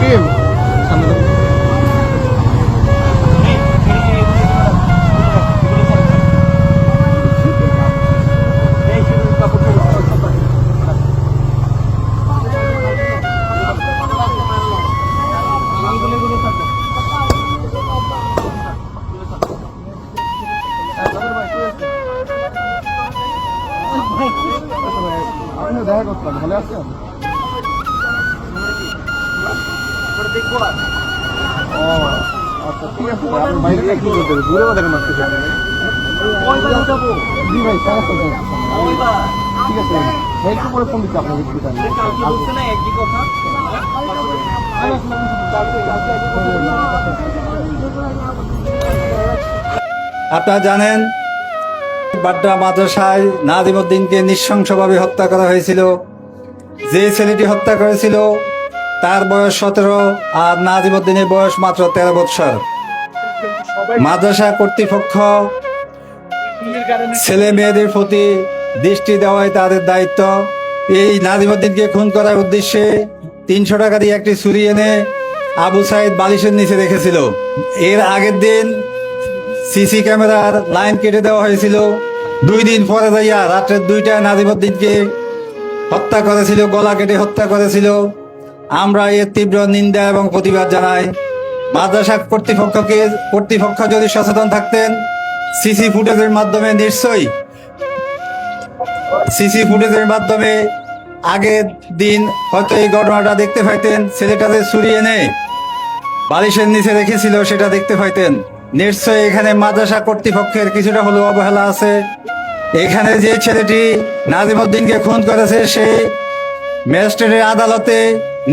Team আপনি দেখা করতাম ভালো আছেন? ও আচ্ছা ঠিক আছে আপনি বাইরে থেকে কি করতে দূরে বাজারে মারতে চান। জি ভাই সমস্যা নেই ঠিক আছে ভাই একটু পরে ফোন দিচ্ছি আপনাকে একটু time। আপনারা জানেন বাড্ডা মাদ্রাসায় নাজিমুদ্দিনকে নৃশংসভাবে হত্যা করা হয়েছিল। যে ছেলেটি হত্যা করেছিল, তার বয়স সতেরো আর নাজিমুদ্দিনের বয়স মাত্র তেরো বৎসর। মাদ্রাসা কর্তৃপক্ষ ছেলে মেয়েদের প্রতি দৃষ্টি দেওয়াই তাদের দায়িত্ব। এই নাজিমুদ্দিনকে খুন করার উদ্দেশ্যে তিনশো টাকা দিয়ে একটি ছুরি এনে আবু সাইদ বালিশের নিচে রেখেছিল। এর আগের দিন সিসি ক্যামেরার লাইন কেটে দেওয়া হয়েছিল। দুই দিন পরে যাইয়া রাত্রের দুইটায় নাজিমুদ্দিনকে হত্যা করেছিল, গলা কেটে হত্যা করেছিল। আমরা এর তীব্র নিন্দা এবং প্রতিবাদ জানাই। মাদ্রাসা কর্তৃপক্ষকে, কর্তৃপক্ষ যদি সচেতন থাকতেন, সিসি ফুটেজের মাধ্যমে নিশ্চয়ই, সিসি ফুটেজের মাধ্যমে আগের দিন হয়তো এই ঘটনাটা দেখতে পাইতেন ছেলেটাতে ছুরি এনে বালিশের নিচে রেখেছিল, সেটা দেখতে পাইতেন। নিশ্চয়ই এখানে মাদ্রাসা কর্তৃপক্ষের কিছুটা হলেও অবহেলা আছে। এখানে যে ছেলেটি নাজিমুদ্দিনকে খুন করেছে, সে ম্যাজিস্ট্রেটের আদালতে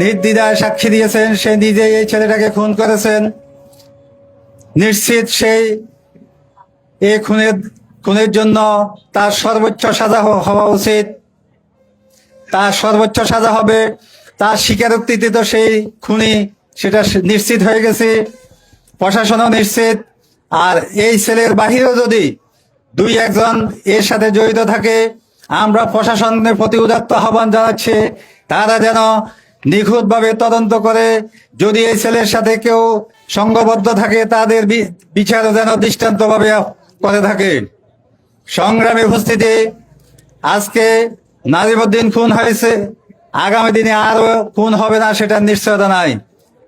নির্দ্বিধায় সাক্ষী দিয়েছেন, সে নিজে এই ছেলেটাকে খুন করেছেন। নিশ্চিত সেই এই খুনের খুনের জন্য তার সর্বোচ্চ সাজা হওয়া উচিত। তার সর্বোচ্চ সাজা হবে, তার স্বীকারোক্তিতে তো সেই খুনি, সেটা নিশ্চিত হয়ে গেছে, প্রশাসনও নিশ্চিত। আর এই ছেলের বাহিরেও যদি দুই একজন এর সাথে জড়িত থাকে। আমরা প্রশাসনের প্রতি উদাত্ত আহ্বান জানাচ্ছি, তারা যেন নিখুঁতভাবে তদন্ত করে। যদি এই ছেলের সাথে কেউ সংঘবদ্ধ থাকে, তাদের বি- বিচারও যেন দৃষ্টান্তভাবে করে থাকে। সংগ্রামী উপস্থিতি, আজকে নাজিমুদ্দিন খুন হয়েছে। আগামী দিনে আরও খুন হবে না সেটার নিশ্চয়তা নাই।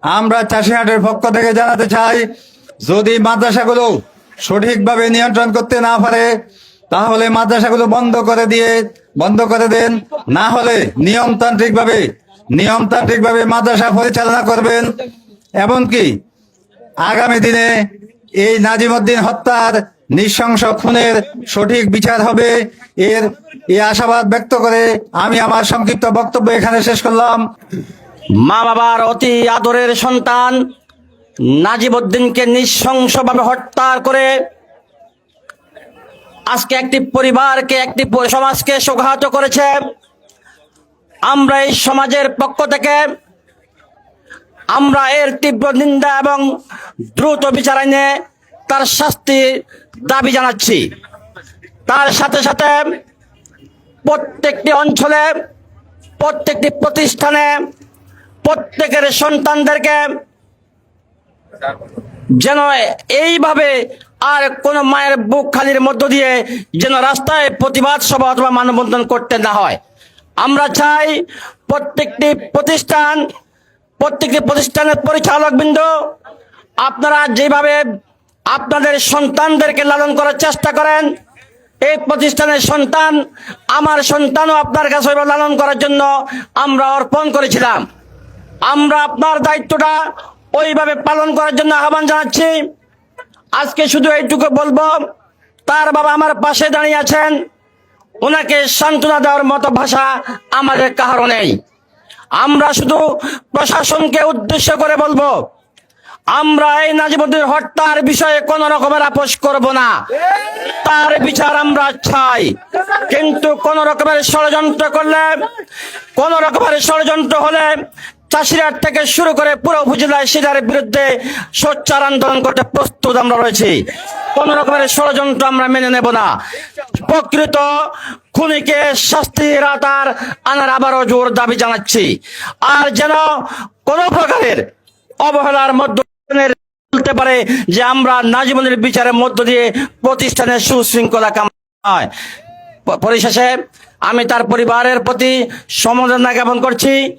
আমরা চাষিহাটের পক্ষ থেকে জানাতে চাই, যদি মাদ্রাসাগুলো সঠিকভাবে নিয়ন্ত্রণ করতে না পারে, তাহলে মাদ্রাসাগুলো বন্ধ করে দিয়ে, বন্ধ করে দেন। না হলে নিয়মতান্ত্রিক ভাবে নিয়মতান্ত্রিক ভাবে মাদ্রাসা পরিচালনা করবেন। এমনকি আগামী দিনে এই নাজিমুদ্দিন হত্যার নৃশংস খুনের সঠিক বিচার হবে। এর এই আশাবাদ ব্যক্ত করে আমি আমার সংক্ষিপ্ত বক্তব্য এখানে শেষ করলাম। মা বাবার অতি আদরের সন্তান নাজিবুদ্দিনকে নৃশংসভাবে হত্যা করে আজকে একটি পরিবারকে, একটি সমাজকে সংঘাত করেছে। আমরা এই সমাজের পক্ষ থেকে আমরা এর তীব্র নিন্দা এবং দ্রুত বিচার আইনে তার শাস্তির দাবি জানাচ্ছি। তার সাথে সাথে প্রত্যেকটি অঞ্চলে, প্রত্যেকটি প্রতিষ্ঠানে প্রত্যেকের সন্তানদেরকে যেন এইভাবে আর কোন মায়ের বুক খালির মধ্য দিয়ে যেন রাস্তায় প্রতিবাদ সভা অথবা মানববন্ধন করতে না হয়। আমরা চাই প্রত্যেকটি প্রতিষ্ঠান, প্রত্যেকটি প্রতিষ্ঠানের পরিচালকবৃন্দ আপনারা যেভাবে আপনাদের সন্তানদেরকে লালন করার চেষ্টা করেন, এই প্রতিষ্ঠানের সন্তান, আমার সন্তানও আপনার কাছে লালন করার জন্য আমরা অর্পণ করেছিলাম। আমরা আপনার দায়িত্বটা ওইভাবে পালন করার জন্য আহ্বান জানাচ্ছি। আজকে শুধু এইটুকু বলব, তার বাবা আমার পাশে দাঁড়িয়ে আছেন। ওনাকে সান্ত্বনা দেওয়ার মতো ভাষা আমাদের কাহারও নেই। আমরা শুধু প্রশাসনকে উদ্দেশ্য করে বলব, আমরা এই নাজিমুদ্দিন হত্যার বিষয়ে কোন রকমের আপোষ করব না। তার বিচার আমরা চাই। কিন্তু কোন রকমের ষড়যন্ত্র করলে, কোন রকমের ষড়যন্ত্র হলে চাষিরার থেকে শুরু করে পুরো উপজেলায় সেটার বিরুদ্ধে সোচ্চার আন্দোলন করতে প্রস্তুত আমরা রয়েছি। কোন রকমের ষড়যন্ত্র আমরা মেনে নেব না। প্রকৃত খুনিকে শাস্তির আতার আনার আবারও জোর দাবি জানাচ্ছি। আর যেন কোনো প্রকারের অবহেলার মধ্যে বলতে পারে যে আমরা নাজিমনের বিচারের মধ্য দিয়ে প্রতিষ্ঠানের সুশৃঙ্খলা কামনা প- পরিশেষে আমি তার পরিবারের প্রতি সমবেদনা জ্ঞাপন করছি।